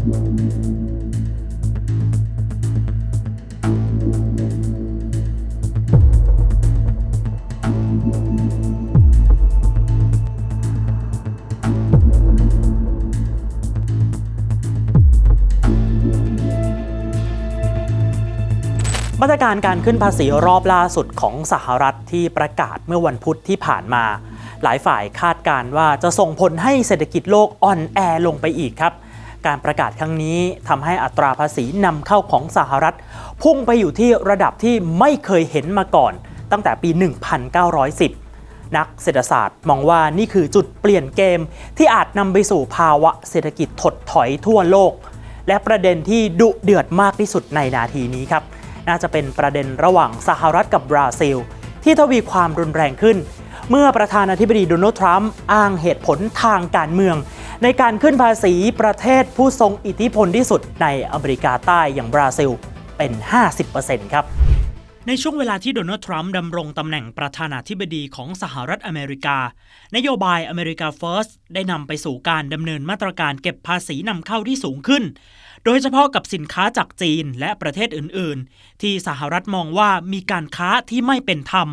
มาตรการการขึ้นภาษีรอบล่าสุดของสหรัฐที่ประกาศเมื่อวันพุธที่ผ่านมา หลายฝ่ายคาดการณ์ว่าจะส่งผลให้เศรษฐกิจโลกอ่อนแอลงไปอีกครับ การประกาศครั้งนี้ทำให้อัตราภาษีนำเข้าของสหรัฐ พุ่งไปอยู่ที่ระดับที่ไม่เคยเห็นมาก่อน ตั้งแต่ปี 1910 นักเศรษฐศาสตร์มองว่านี่คือจุดเปลี่ยนเกมที่อาจนำไปสู่ภาวะเศรษฐกิจถดถอยทั่วโลก และประเด็นที่ดุเดือดมากที่สุดในนาทีนี้ครับ น่าจะเป็นประเด็นระหว่างสหรัฐกับบราซิล ที่ทวีความรุนแรงขึ้น เมื่อประธานาธิบดีโดนัลด์ทรัมป์อ้างเหตุผลทางการเมือง ในการขึ้นภาษีประเทศผู้ทรงอิทธิพลที่สุดในอเมริกาใต้อย่างบราซิลเป็น 50%ครับในช่วงเวลาที่โดนัลด์ทรัมป์ดำรงตำแหน่งประธานาธิบดีของสหรัฐอเมริกา นโยบายอเมริกา First ได้นำไปสู่การดำเนินมาตรการเก็บภาษีนำเข้าที่สูงขึ้น โดยเฉพาะกับสินค้าจากจีนและประเทศอื่น ๆ ที่สหรัฐมองว่ามีการค้าที่ไม่เป็นธรรม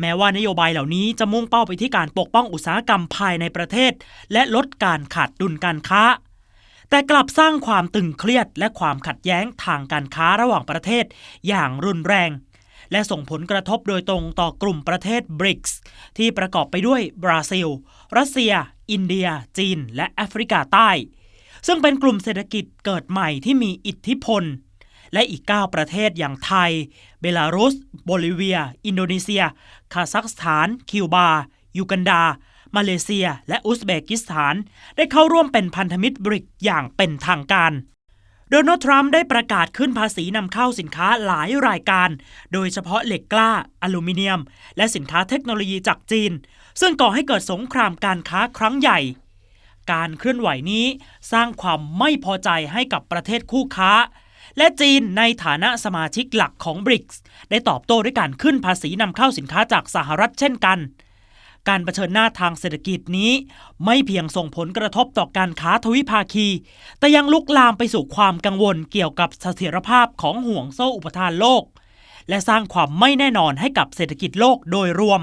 แม้ว่านโยบายเหล่านี้จะมุ่งเป้าไปที่การปกป้องอุตสาหกรรมภายในประเทศ และลดการขาดดุลการค้า แต่กลับสร้างความตึงเครียดและความขัดแย้งทางการค้าระหว่างประเทศอย่างรุนแรง และส่งผลกระทบโดยตรงต่อกลุ่มประเทศ BRICS ที่ประกอบไปด้วยบราซิล รัสเซีย อินเดีย จีน และแอฟริกาใต้ ซึ่งเป็นกลุ่มเศรษฐกิจเกิดใหม่ที่มีอิทธิพล และอีก 9 ประเทศอย่างไทย เบลารุส โบลิเวีย อินโดนีเซีย คาซัคสถาน คิวบา ยูกันดา มาเลเซีย และอุซเบกิสถาน ได้เข้าร่วมเป็นพันธมิตรบริกอย่างเป็นทางการโดนัลด์ทรัมป์ได้ประกาศขึ้นภาษีนำเข้าสินค้าหลายรายการ โดยเฉพาะเหล็กกล้า อลูมิเนียม และสินค้าเทคโนโลยีจากจีน ซึ่งก่อให้เกิดสงครามการค้าครั้งใหญ่ การเคลื่อนไหวนี้สร้างความไม่พอใจให้กับประเทศคู่ค้า และจีนในฐานะสมาชิกหลักของ BRICS ได้ตอบโต้ด้วยการขึ้นภาษีนำเข้าสินค้าจากสหรัฐเช่นกัน การเผชิญหน้าทางเศรษฐกิจนี้ ไม่เพียงส่งผลกระทบต่อการค้าทวิภาคี แต่ยังลุกลามไปสู่ความกังวลเกี่ยวกับเสถียรภาพของห่วงโซ่อุปทานโลก และสร้างความไม่แน่นอนให้กับเศรษฐกิจโลกโดยรวม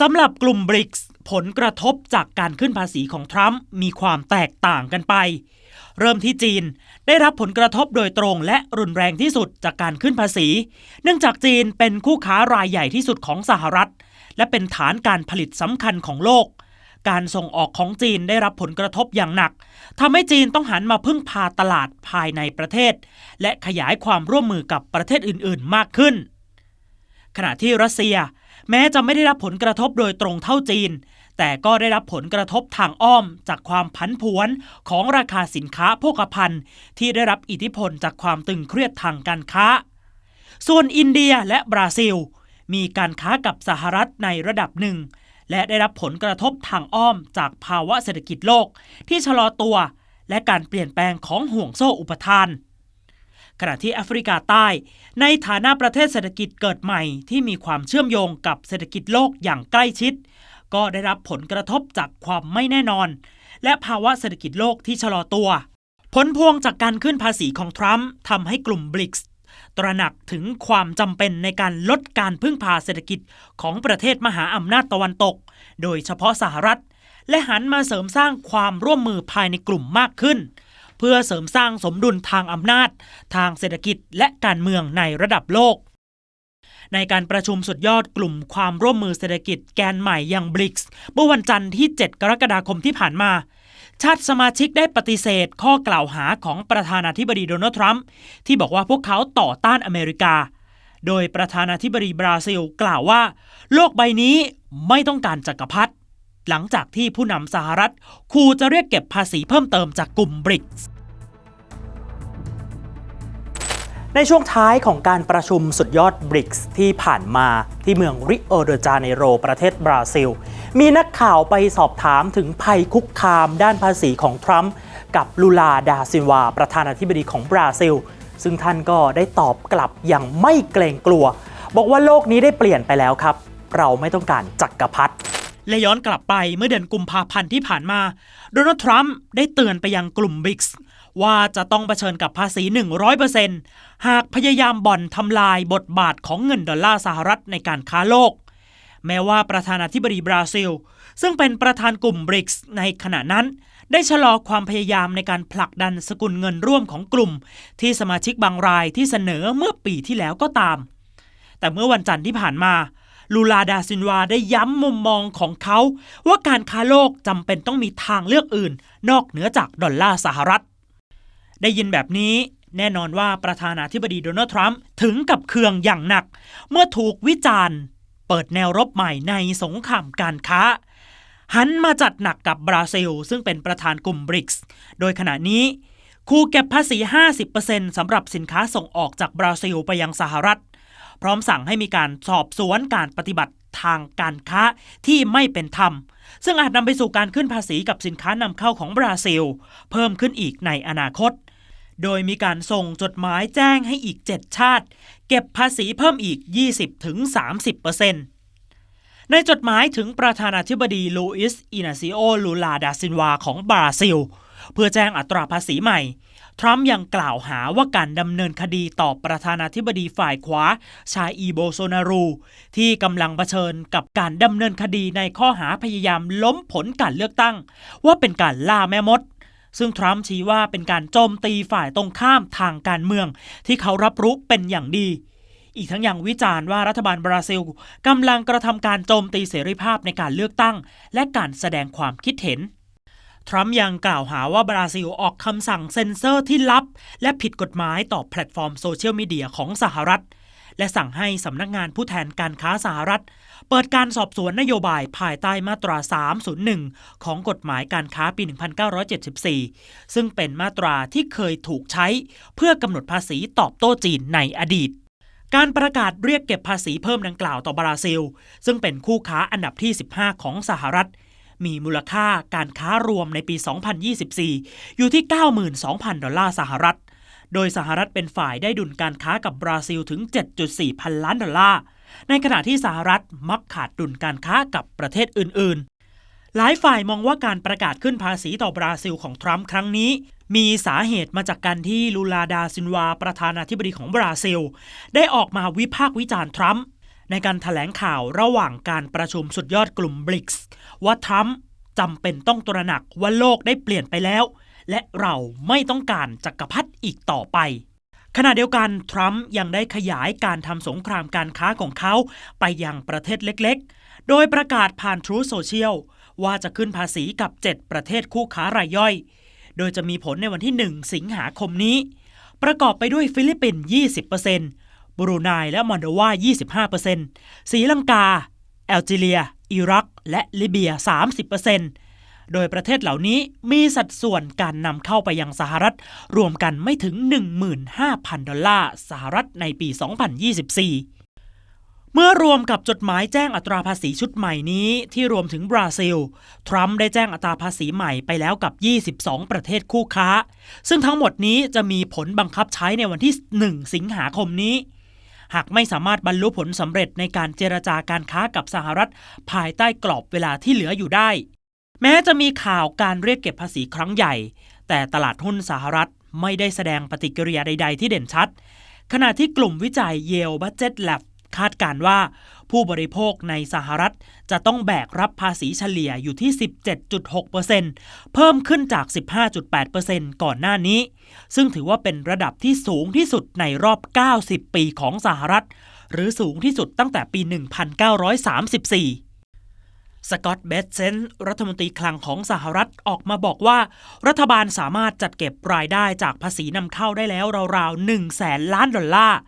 สำหรับกลุ่ม BRICS ผลกระทบจากการขึ้นภาษีของทรัมป์มีความแตกต่างกันไป เริ่มที่จีน ได้รับผลกระทบโดยตรงและรุนแรงที่สุดจากการขึ้นภาษี เนื่องจากจีนเป็นคู่ค้ารายใหญ่ที่สุดของสหรัฐ และเป็นฐานการผลิตสำคัญของโลก การส่งออกของจีนได้รับผลกระทบอย่างหนักทำให้จีนต้องหันมาพึ่งพาตลาดภายในประเทศ และขยายความร่วมมือกับประเทศอื่น ๆ มากขึ้น ขณะที่รัสเซียแม้จะไม่ได้รับผลกระทบโดยตรงเท่าจีน แต่ก็ได้รับผลกระทบทางอ้อมจากความผันผวนของราคาสินค้าโภคภัณฑ์ ที่ได้รับอิทธิพลจากความตึงเครียดทางการค้า ส่วนอินเดียและบราซิล มีการค้ากับสหรัฐในระดับหนึ่ง และได้รับผลกระทบทางอ้อมจากภาวะเศรษฐกิจโลก ที่ชะลอตัว และการเปลี่ยนแปลงของห่วงโซ่อุปทานขณะที่แอฟริกาใต้ ในฐานะประเทศเศรษฐกิจเกิดใหม่ที่มีความเชื่อมโยงกับเศรษฐกิจโลกอย่างใกล้ชิด ก็ได้รับผลกระทบจากความไม่แน่นอน และภาวะเศรษฐกิจโลกที่ชะลอตัว ผลพวงจากการขึ้นภาษีของทรัมป์ทำให้กลุ่มบริกส์ตระหนักถึงความจำเป็นในการลดการพึ่งพาเศรษฐกิจของประเทศมหาอำนาจตะวันตก โดยเฉพาะสหรัฐ และหันมาเสริมสร้างความร่วมมือภายในกลุ่มมากขึ้น เพื่อเสริมสร้างสมดุลทางอำนาจ ทางเศรษฐกิจและการเมืองในระดับโลก ในการประชุมสุดยอดกลุ่มความร่วมมือเศรษฐกิจแกนใหม่อย่างบริกส์เมื่อวันจันทร์ที่ 7 กรกฎาคมที่ผ่านมา ชาติสมาชิกได้ปฏิเสธข้อกล่าวหาของประธานาธิบดีโดนัลด์ทรัมป์ที่บอกว่าพวกเขาต่อต้านอเมริกา โดยประธานาธิบดีบราซิลกล่าวว่า โลกใบนี้ไม่ต้องการจักรพรรดิหลังจากที่ผู้นำสหรัฐขู่จะเรียกเก็บภาษีเพิ่มเติมจากกลุ่มบริกส์ ในช่วงท้ายของการประชุมสุดยอดบริกส์ที่ผ่านมาที่เมืองริโอเดจาเนโรประเทศบราซิล มีนักข่าวไปสอบถามถึงภัยคุกคามด้านภาษีของทรัมป์กับลูลาดาซินวา ประธานาธิบดีของบราซิล ซึ่งท่านก็ได้ตอบกลับอย่างไม่เกรงกลัว บอกว่าโลกนี้ได้เปลี่ยนไปแล้วครับ เราไม่ต้องการจักรพรรดิและย้อนกลับไปเมื่อเดือนกุมภาพันธ์ที่ผ่านมา โดนัลด์ทรัมป์ได้เตือนไปยังกลุ่มบริกส์ ว่าจะต้องเผชิญกับภาษี 100%หากพยายามบ่อนทำลายบทบาทของเงินดอลลาร์สหรัฐในการค้าโลก แม้ว่าประธานาธิบดีบราซิล ซึ่งเป็นประธานกลุ่มบริกส์ในขณะนั้น ได้ชะลอความพยายามในการผลักดันสกุลเงินร่วมของกลุ่ม ที่สมาชิกบางรายที่เสนอเมื่อปีที่แล้วก็ตาม แต่เมื่อวันจันทร์ที่ผ่านมาลูลาดาซินวาได้ย้ำมุมมองของเขา ว่าการค้าโลกจำเป็นต้องมีทางเลือกอื่น นอกเหนือจากดอลลาร์สหรัฐ ได้ยินแบบนี้แน่นอนว่าประธานาธิบดีโดนัลด์ทรัมป์ถึงกับเคืองอย่างหนัก เมื่อถูกวิจารณ์ เปิดแนวรบใหม่ในสงครามการค้า หันมาจัดหนักกับบราซิล ซึ่งเป็นประธานกลุ่มบริกส์โดยขณะนี้ คูเก็บภาษี 50%สำหรับสินค้าส่งออกจากบราซิลไปยังสหรัฐ พร้อมสั่งให้มีการสอบสวนการปฏิบัติทางการค้าที่ไม่เป็นธรรม ซึ่งอาจนำไปสู่การขึ้นภาษีกับสินค้านำเข้าของบราซิล เพิ่มขึ้นอีกในอนาคต โดยมีการส่งจดหมายแจ้งให้อีก 7 ชาติ เก็บภาษีเพิ่มอีก 20-30%ในจดหมายถึงประธานาธิบดีลูอิส อินาซิโอ ลูลาดาซินวาของบราซิล เพื่อแจ้งอัตราภาษีใหม่ ทรัมป์ยังกล่าวหาว่าการดำเนินคดีต่อประธานาธิบดีฝ่ายขวา ชาอีโบโซนารู ที่กำลังเผชิญกับการดำเนินคดีในข้อหาพยายามล้มผลการเลือกตั้ง ว่าเป็นการล่าแม่มดซึ่งทรัมป์ชี้ว่าเป็นการโจมตีฝ่ายตรงข้ามทางการเมือง ที่เขารับรู้เป็นอย่างดี อีกทั้งยังวิจารณ์ว่ารัฐบาลบราซิลกำลังกระทำการโจมตีเสรีภาพในการเลือกตั้ง และการแสดงความคิดเห็น ทรัมป์ยังกล่าวหาว่าบราซิลออกคำสั่งเซ็นเซอร์ที่ลับ และผิดกฎหมายต่อแพลตฟอร์มโซเชียลมีเดียของสหรัฐ และสั่งให้สำนักงานผู้แทนการค้าสหรัฐ เปิดการสอบสวนนโยบายภายใต้มาตรา 301 ของกฎหมายการค้าปี 1974 ซึ่งเป็นมาตราที่เคยถูกใช้ เพื่อกำหนดภาษีตอบโต้จีนในอดีตการประกาศเรียกเก็บภาษีเพิ่มดังกล่าวต่อบราซิล ซึ่งเป็นคู่ค้าอันดับที่ 15 ของสหรัฐ มีมูลค่าการค้ารวมในปี 2024 อยู่ที่ 92,000 ดอลลาร์สหรัฐ โดยสหรัฐเป็นฝ่ายได้ดุลการค้ากับบราซิลถึง 7.4 พันล้านดอลลาร์ ในขณะที่สหรัฐมักขาดดุลการค้ากับประเทศอื่น ๆ หลายฝ่ายมองว่าการประกาศขึ้นภาษีต่อบราซิลของทรัมป์ครั้งนี้มีสาเหตุมาจากการที่ลูลาดาซินวาประธานาธิบดีของบราซิล ได้ออกมาวิพากษ์วิจารณ์ทรัมป์ ในการถแถลงข่าวระหว่างการประชุมสุดยอดกลุ่มบริกส์ว่าทรัมป์จำเป็นต้องตระหนักว่าโลกได้เปลี่ยนไปแล้ว และเราไม่ต้องการจักรพรรดิอีกต่อไป ขณะเดียวกันทรัมป์ยังได้ขยายการทำสงครามการค้าของเขาไปยังประเทศเล็กๆ โดยประกาศผ่าน True Social ว่าจะขึ้นภาษีกับ 7 ประเทศคู่ค้ารายย่อย โดยจะมีผลในวันที่ 1 สิงหาคมนี้ ประกอบไปด้วยฟิลิปปินส์20% บรูไนและมอลโดวา 25%ศรีลังกา แอลจีเรีย อิรัก และลิเบีย 30%โดยประเทศเหล่านี้มีสัดส่วนการนำเข้าไปยังสหรัฐ รวมกันไม่ถึง 15,000 ดอลลาร์สหรัฐในปี 2024เมื่อรวมกับจดหมายแจ้งอัตราภาษีชุดใหม่นี้ที่รวมถึงบราซิล ทรัมป์ได้แจ้งอัตราภาษีใหม่ไปแล้วกับ 22 ประเทศคู่ค้า ซึ่งทั้งหมดนี้จะมีผลบังคับใช้ในวันที่ 1 สิงหาคมนี้ หากไม่สามารถบรรลุผลสำเร็จในการเจรจาการค้ากับสหรัฐ ภายใต้กรอบเวลาที่เหลืออยู่ได้ แม้จะมีข่าวการเรียกเก็บภาษีครั้งใหญ่ แต่ตลาดหุ้นสหรัฐไม่ได้แสดงปฏิกิริยาใด ๆ ที่เด่นชัด ขณะที่กลุ่มวิจัยเยลบัจเจ็ตแลบคาดการว่า ผู้บริโภคในสหรัฐ จะต้องแบกรับภาษีเฉลี่ยอยู่ที่ 17.6%เพิ่มขึ้นจาก 15.8%ก่อนหน้านี้ ซึ่งถือว่าเป็นระดับที่สูงที่สุดในรอบ 90 ปีของสหรัฐ หรือสูงที่สุดตั้งแต่ปี 1934สกอตต์เบสเซนรัฐมนตรีคลังของสหรัฐออกมาบอกว่า รัฐบาลสามารถจัดเก็บรายได้จากภาษีนำเข้าได้แล้วราวๆ1แสนล้านดอลลาร์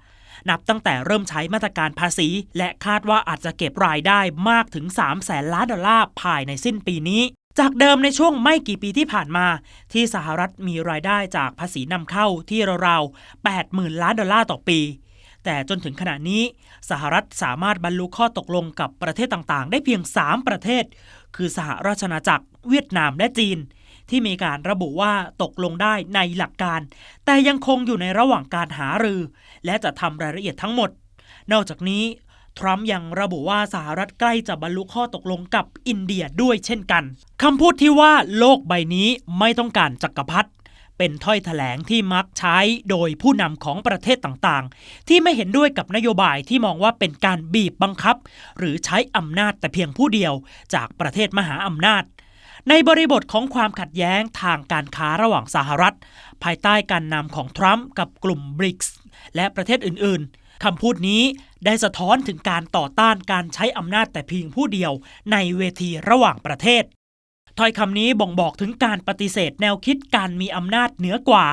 นับตั้งแต่เริ่มใช้มาตรการภาษี และคาดว่าอาจจะเก็บรายได้มากถึง 3 แสนล้านดอลลาร์ภายในสิ้นปีนี้ จากเดิมในช่วงไม่กี่ปีที่ผ่านมา ที่สหรัฐมีรายได้จากภาษีนำเข้าที่ราวๆ80,000 ล้านดอลลาร์ต่อปีแต่จนถึงขณะนี้ สหรัฐสามารถบรรลุข้อตกลงกับประเทศต่างๆ ได้เพียง 3 ประเทศ คือสหราชอาณาจักร เวียดนามและจีน ที่มีการระบุว่าตกลงได้ในหลักการ แต่ยังคงอยู่ในระหว่างการหารือ และจะทำรายละเอียดทั้งหมด นอกจากนี้ ทรัมป์ยังระบุว่าสหรัฐใกล้จะบรรลุข้อตกลงกับอินเดียด้วยเช่นกันคำพูดที่ว่าโลกใบนี้ไม่ต้องการจักรพรรดิเป็นถ้อยแถลงที่มักใช้โดยผู้นำของประเทศต่างๆ ที่ไม่เห็นด้วยกับนโยบายที่มองว่าเป็นการบีบบังคับ หรือใช้อำนาจแต่เพียงผู้เดียวจากประเทศมหาอำนาจ ในบริบทของความขัดแย้งทางการค้าระหว่างสหรัฐ ภายใต้การนำของทรัมป์กับกลุ่มบริกส์และประเทศอื่นๆคำพูดนี้ได้สะท้อนถึงการต่อต้านการใช้อำนาจแต่เพียงผู้เดียวในเวทีระหว่างประเทศถ้อยคำนี้บ่งบอกถึงการปฏิเสธแนวคิดการมีอำนาจเหนือกว่า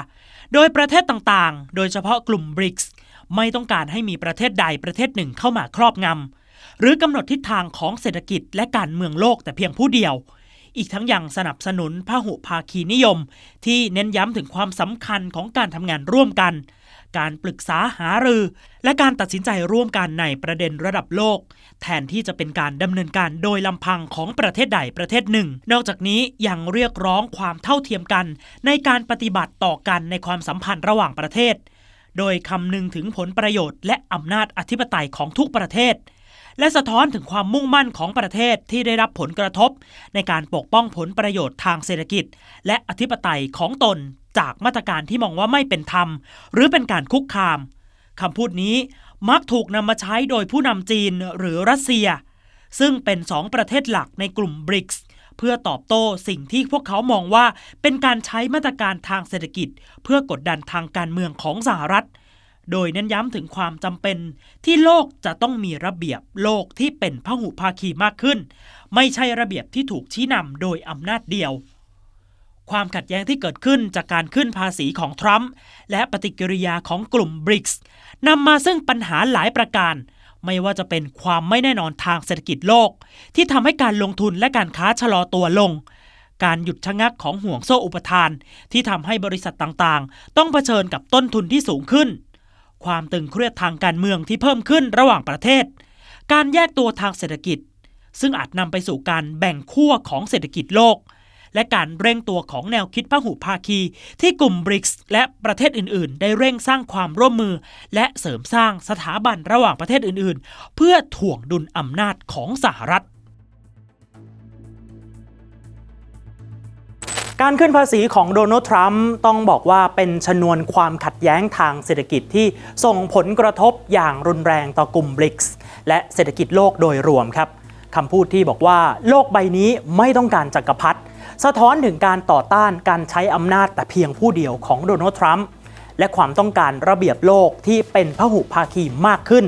โดยประเทศต่างๆ โดยเฉพาะกลุ่มบริกส์ไม่ต้องการให้มีประเทศใดประเทศหนึ่งเข้ามาครอบงำหรือกำหนดทิศทางของเศรษฐกิจและการเมืองโลกแต่เพียงผู้เดียว อีกทั้งยังสนับสนุนพหุภาคีนิยม ที่เน้นย้ำถึงความสำคัญของการทำงานร่วมกัน การปรึกษาหารือ และการตัดสินใจร่วมกันในประเด็นระดับโลก แทนที่จะเป็นการดำเนินการโดยลำพังของประเทศใดประเทศหนึ่ง นอกจากนี้ยังเรียกร้องความเท่าเทียมกัน ในการปฏิบัติต่อกันในความสัมพันธ์ระหว่างประเทศ โดยคำนึงถึงผลประโยชน์และอำนาจอธิปไตยของทุกประเทศ และสะท้อนถึงความมุ่งมั่นของประเทศที่ได้รับผลกระทบ ในการปกป้องผลประโยชน์ทางเศรษฐกิจ และอธิปไตยของตนจากมาตรการที่มองว่าไม่เป็นธรรม หรือเป็นการคุกคามคำพูดนี้มักถูกนำมาใช้โดยผู้นำจีนหรือรัสเซีย ซึ่งเป็นสองประเทศหลักในกลุ่มบริกส์เพื่อตอบโต้สิ่งที่พวกเขามองว่าเป็นการใช้มาตรการทางเศรษฐกิจ เพื่อกดดันทางการเมืองของสหรัฐ โดยเน้นย้ำถึงความจำเป็น ที่โลกจะต้องมีระเบียบโลกที่เป็นพหุภาคีมากขึ้น ไม่ใช่ระเบียบที่ถูกชี้นำโดยอำนาจเดียว ความขัดแย้งที่เกิดขึ้นจากการขึ้นภาษีของทรัมป์และปฏิกิริยาของกลุ่มบริกส์นำมาซึ่งปัญหาหลายประการไม่ว่าจะเป็นความไม่แน่นอนทางเศรษฐกิจโลก ที่ทำให้การลงทุนและการค้าชะลอตัวลง การหยุดชะงักของห่วงโซ่อุปทาน ที่ทำให้บริษัทต่างๆ ต้องเผชิญกับต้นทุนที่สูงขึ้น ความตึงเครียดทางการเมืองที่เพิ่มขึ้นระหว่างประเทศ การแยกตัวทางเศรษฐกิจ ซึ่งอาจนำไปสู่การแบ่งขั้วของเศรษฐกิจโลก และการเร่งตัวของแนวคิดพหุภาคี ที่กลุ่มบริกส์และประเทศอื่น ๆ ได้เร่งสร้างความร่วมมือ และเสริมสร้างสถาบันระหว่างประเทศอื่น ๆ เพื่อถ่วงดุลอำนาจของสหรัฐ การขึ้นภาษีของโดนัลด์ทรัมป์ต้องบอกว่าเป็นชนวนความขัดแย้งทางเศรษฐกิจที่ส่งผลกระทบอย่างรุนแรงต่อกลุ่มบริกส์และเศรษฐกิจโลกโดยรวมครับคำพูดที่บอกว่าโลกใบนี้ไม่ต้องการจักรพรรดิสะท้อนถึงการต่อต้านการใช้อำนาจแต่เพียงผู้เดียวของโดนัลด์ทรัมป์และความต้องการระเบียบโลกที่เป็นพหุภาคีมากขึ้น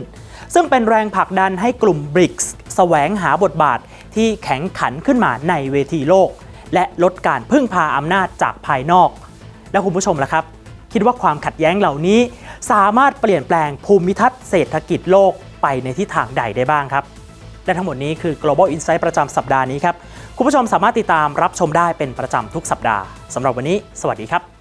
ซึ่งเป็นแรงผลักดันให้กลุ่มบริกส์แสวงหาบทบาทที่แข็งขันขึ้นมาในเวทีโลก และลดการพึ่งพาอำนาจจากภายนอก และคุณผู้ชมล่ะครับ คิดว่าความขัดแย้งเหล่านี้ สามารถเปลี่ยนแปลงภูมิทัศน์เศรษฐกิจโลกไปในทิศทางใดได้บ้างครับ และทั้งหมดนี้คือ global insight ประจำสัปดาห์นี้ครับ คุณผู้ชมสามารถติดตามรับชมได้เป็นประจำทุกสัปดาห์สำหรับวันนี้ สวัสดีครับ